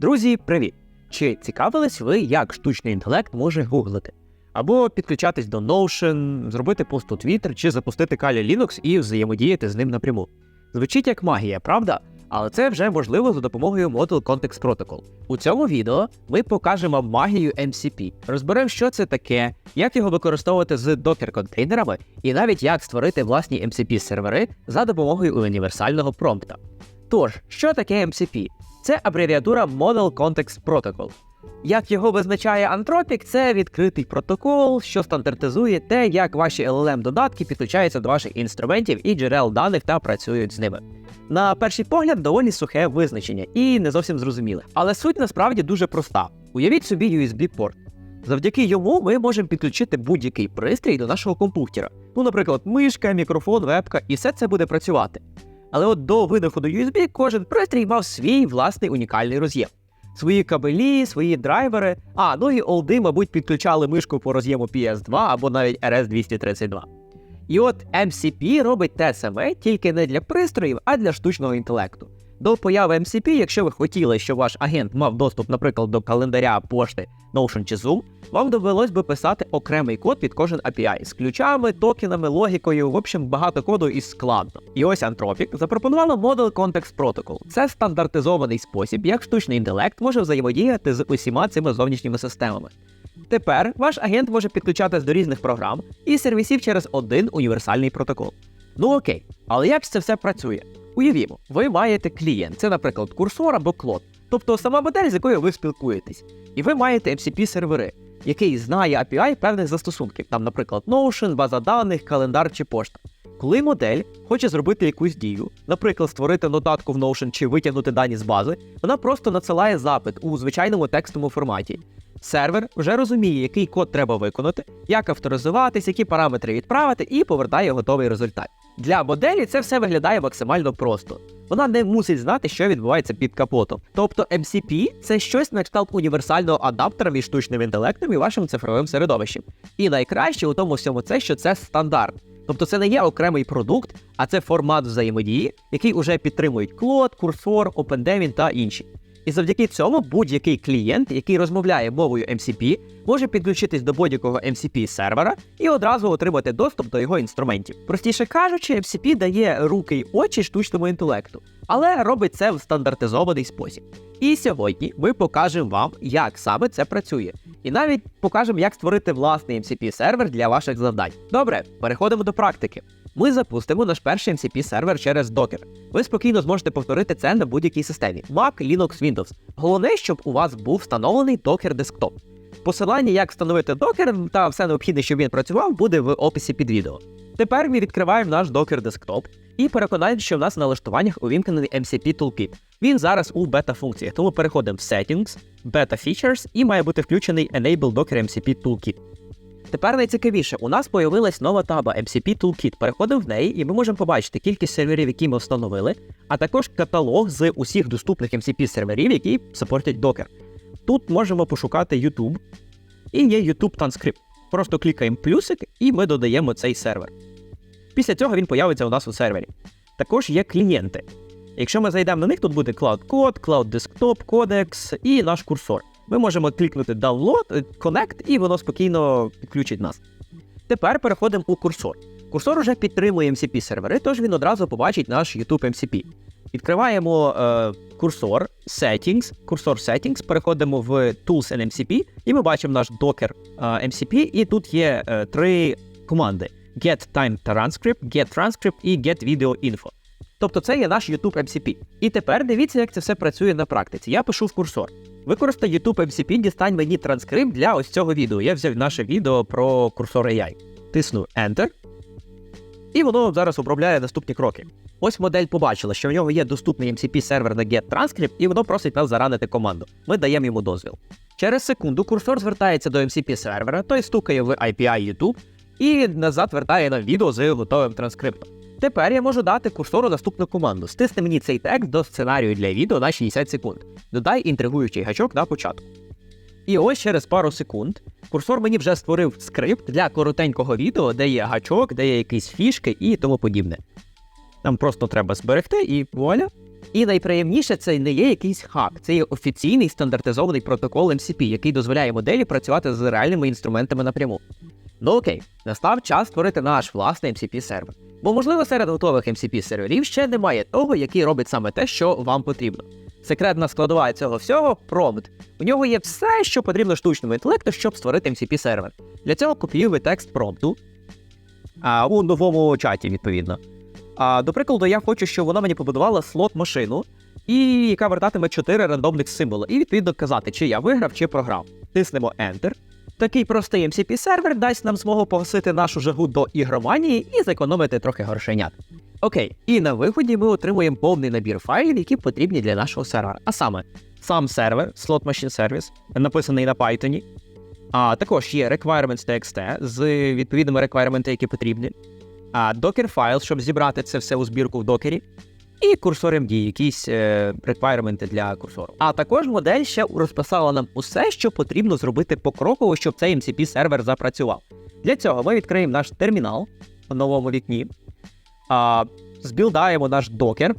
Друзі, привіт! Чи цікавились ви, як штучний інтелект може гуглити? Або підключатись до Notion, зробити пост у Twitter чи запустити Kali Linux і взаємодіяти з ним напряму? Звучить як магія, правда? Але це вже можливо за допомогою Model Context Protocol. У цьому відео ми покажемо магію MCP, розберемо, що це таке, як його використовувати з докер-контейнерами, і навіть як створити власні MCP-сервери за допомогою універсального промпта. Тож, що таке MCP? Це абревіатура Model Context Protocol. Як його визначає Anthropic, це відкритий протокол, що стандартизує те, як ваші LLM-додатки підключаються до ваших інструментів і джерел даних та працюють з ними. На перший погляд, доволі сухе визначення і не зовсім зрозуміле. Але суть насправді дуже проста. Уявіть собі USB-порт. Завдяки йому ми можемо підключити будь-який пристрій до нашого комп'ютера. Ну, наприклад, мишка, мікрофон, вебка, і все це буде працювати. Але от до винаходу USB кожен пристрій мав свій власний унікальний роз'єм. Свої кабелі, свої драйвери. А, ну і олди, мабуть, підключали мишку по роз'єму PS2 або навіть RS232. І от MCP робить те саме тільки не для пристроїв, а для штучного інтелекту. До появи MCP, якщо ви хотіли, щоб ваш агент мав доступ, наприклад, до календаря, пошти, Notion чи Zoom, вам довелось би писати окремий код під кожен API з ключами, токенами, логікою, в общем, багато коду і складно. І ось Anthropic запропонувала Model Context Protocol. Це стандартизований спосіб, як штучний інтелект може взаємодіяти з усіма цими зовнішніми системами. Тепер ваш агент може підключатись до різних програм і сервісів через один універсальний протокол. Ну окей, але як це все працює? Уявімо, ви маєте клієнт, це, наприклад, курсор або клод, тобто сама модель, з якою ви спілкуєтесь, і ви маєте MCP-сервери, який знає API певних застосунків, там, наприклад, Notion, база даних, календар чи пошта. Коли модель хоче зробити якусь дію, наприклад, створити нотатку в Notion чи витягнути дані з бази, вона просто надсилає запит у звичайному текстовому форматі. Сервер вже розуміє, який код треба виконати, як авторизуватись, які параметри відправити, і повертає готовий результат. Для моделі це все виглядає максимально просто. Вона не мусить знати, що відбувається під капотом. Тобто MCP це щось на кшталт універсального адаптера між штучним інтелектом і вашим цифровим середовищем. І найкраще у тому всьому це, що це стандарт. Тобто це не є окремий продукт, а це формат взаємодії, який уже підтримують Cloud, Cursor, OpenDevin та інші. І завдяки цьому будь-який клієнт, який розмовляє мовою MCP, може підключитись до будь-якого MCP сервера і одразу отримати доступ до його інструментів. Простіше кажучи, MCP дає руки й очі штучному інтелекту, але робить це в стандартизований спосіб. І сьогодні ми покажемо вам, як саме це працює, і навіть покажемо, як створити власний MCP сервер для ваших завдань. Добре, переходимо до практики. Ми запустимо наш перший MCP сервер через Docker. Ви спокійно зможете повторити це на будь-якій системі Mac, Linux, Windows. Головне, щоб у вас був встановлений Docker Desktop. Посилання, як встановити Docker та все необхідне, щоб він працював, буде в описі під відео. Тепер ми відкриваємо наш Docker Desktop і переконаємося, що в нас в налаштуваннях увімкнений MCP Toolkit. Він зараз у бета-функціях, тому переходимо в Settings, Beta Features і має бути включений Enable Docker MCP Toolkit. Тепер найцікавіше, у нас появилась нова таба MCP Toolkit. Переходимо в неї, і ми можемо побачити кількість серверів, які ми встановили, а також каталог з усіх доступних MCP серверів, які сапортять Docker. Тут можемо пошукати YouTube, і є YouTube Transcript. Просто клікаємо плюсик, і ми додаємо цей сервер. Після цього він появиться у нас у сервері. Також є клієнти. Якщо ми зайдемо на них, тут буде Cloud Code, Cloud Desktop, Codex і наш курсор. Ми можемо клікнути Download, Connect, і воно спокійно підключить нас. Тепер переходимо у курсор. Курсор вже підтримує MCP сервери, тож він одразу побачить наш YouTube MCP. Відкриваємо е, курсор Settings, курсор Settings, переходимо в Tools and MCP, і ми бачимо наш Docker е, MCP, і тут є е, три команди: Get Time Transcript, Get Transcript і Get Video Info. Тобто це є наш YouTube MCP. І тепер дивіться, як це все працює на практиці. Я пишу в курсор. Використай YouTube MCP, дістань мені транскрипт для ось цього відео. Я взяв наше відео про курсор AI. Тисну Enter. І воно зараз обробляє наступні кроки. Ось модель побачила, що в нього є доступний MCP сервер на GetTranscript, і воно просить нас заранити команду. Ми даємо йому дозвіл. Через секунду курсор звертається до MCP сервера, той стукає в API YouTube і назад вертає нам відео з готовим транскриптом. Тепер я можу дати курсору наступну команду. Стисни мені цей текст до сценарію для відео на 60 секунд. Додай інтригуючий гачок на початку. І ось через пару секунд курсор мені вже створив скрипт для коротенького відео, де є гачок, де є якісь фішки і тому подібне. Нам просто треба зберегти і вуаля, І найприємніше це не є якийсь хак, це є офіційний стандартизований протокол MCP, який дозволяє моделі працювати з реальними інструментами напряму. Ну окей, настав час створити наш власний MCP сервер. Бо, можливо, серед готових MCP серверів ще немає того, який робить саме те, що вам потрібно. Секретна складова цього всього промпт. У нього є все, що потрібно штучному інтелекту, щоб створити MCP сервер. Для цього копіюємо текст промпту а, у новому чаті, відповідно. А, до прикладу, я хочу, щоб вона мені побудувала слот-машину, і яка вертатиме 4 рандомних символи, і відповідно казати, чи я виграв, чи програв. Тиснемо Enter. Такий простий MCP сервер дасть нам змогу погасити нашу жагу до ігроманії і зекономити трохи грошенят. Окей, і на виході ми отримуємо повний набір файлів, які потрібні для нашого сервера. А саме, сам сервер, Slot Machine Service, написаний на Python. А також є requirements.txt з відповідними реквайременти, які потрібні. А Docker файл, щоб зібрати це все у збірку в докері. І курсор MD, якісь е, реквайременти для курсору. А також модель ще розписала нам усе, що потрібно зробити покроково, щоб цей MCP сервер запрацював. Для цього ми відкриємо наш термінал в новому вікні, а, збілдаємо наш докер,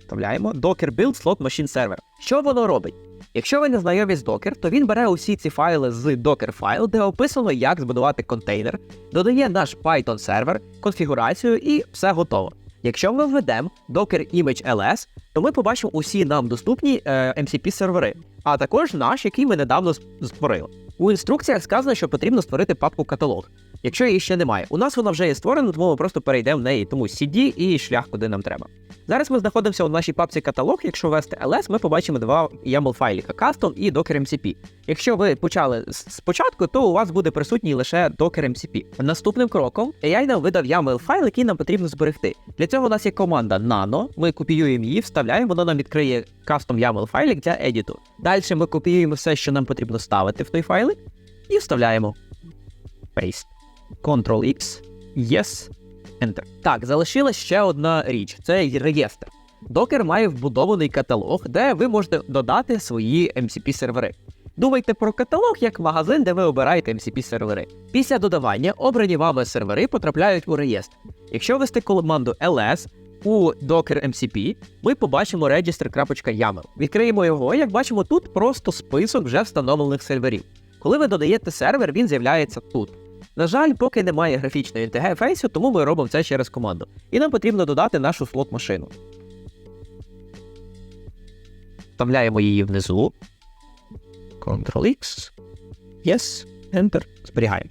вставляємо Docker Build Slot Machine Server. Що воно робить? Якщо ви не знайомі з Docker, то він бере усі ці файли з Docker файл, де описано, як збудувати контейнер, додає наш Python сервер, конфігурацію і все готово. Якщо ми введемо Docker Image LS, то ми побачимо усі нам доступні е, MCP сервери, а також наш, який ми недавно створили. У інструкціях сказано, що потрібно створити папку каталог. Якщо її ще немає, у нас вона вже є створена, тому ми просто перейдемо в неї, тому CD і шлях, куди нам треба. Зараз ми знаходимося у нашій папці каталог. Якщо ввести LS, ми побачимо два YAML файліка Custom і Docker MCP. Якщо ви почали спочатку, то у вас буде присутній лише Docker MCP. Наступним кроком AI нам видав YAML файл, який нам потрібно зберегти. Для цього у нас є команда Nano. Ми копіюємо її, вставляємо, воно нам відкриє custom YAML файлик для едіту. Далі ми копіюємо все, що нам потрібно ставити в той файлик, і вставляємо. Paste. Ctrl-X. Yes. Enter. Так, залишилась ще одна річ це реєстр. Docker має вбудований каталог, де ви можете додати свої MCP сервери. Думайте про каталог як магазин, де ви обираєте MCP сервери. Після додавання обрані вами сервери потрапляють у реєстр. Якщо ввести команду ls у Docker MCP, ми побачимо register.yaml. Відкриємо його, як бачимо, тут просто список вже встановлених серверів. Коли ви додаєте сервер, він з'являється тут. На жаль, поки немає графічної інтерфейсу, тому ми робимо це через команду. І нам потрібно додати нашу слот-машину. Вставляємо її внизу. Ctrl-X. Yes. Enter. Зберігаємо.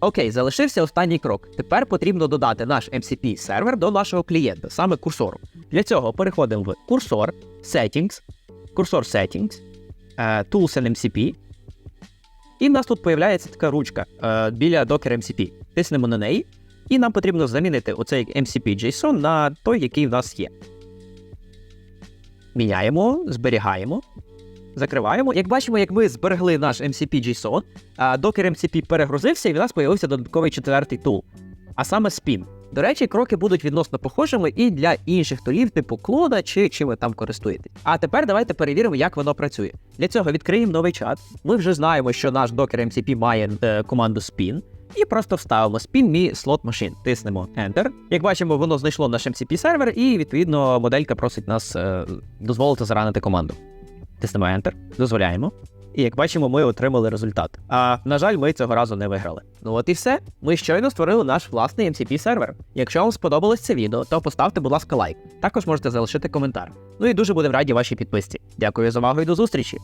Окей, залишився останній крок. Тепер потрібно додати наш MCP сервер до нашого клієнта, саме курсору. Для цього переходимо в курсор, Settings, курсор Settings, е, Tools and MCP. І в нас тут появляється така ручка е, біля Docker MCP. Тиснемо на неї, і нам потрібно замінити оцей MCP JSON на той, який в нас є. Міняємо, зберігаємо, закриваємо. Як бачимо, як ми зберегли наш MCP JSON, а Docker MCP перегрузився, і в нас появився додатковий четвертий тул, а саме Spin. До речі, кроки будуть відносно похожими і для інших тулів, типу клода чи чим ви там користуєтесь. А тепер давайте перевіримо, як воно працює. Для цього відкриємо новий чат. Ми вже знаємо, що наш Docker MCP має е, команду Spin. І просто вставимо Spin Me Slot Machine. Тиснемо Enter. Як бачимо, воно знайшло наш MCP сервер, і відповідно моделька просить нас е, дозволити заранити команду. Тиснемо Enter, дозволяємо. І як бачимо, ми отримали результат. А на жаль, ми цього разу не виграли. Ну от і все. Ми щойно створили наш власний MCP сервер. Якщо вам сподобалось це відео, то поставте, будь ласка, лайк. Також можете залишити коментар. Ну і дуже будемо раді вашій підписці. Дякую за увагу і до зустрічі!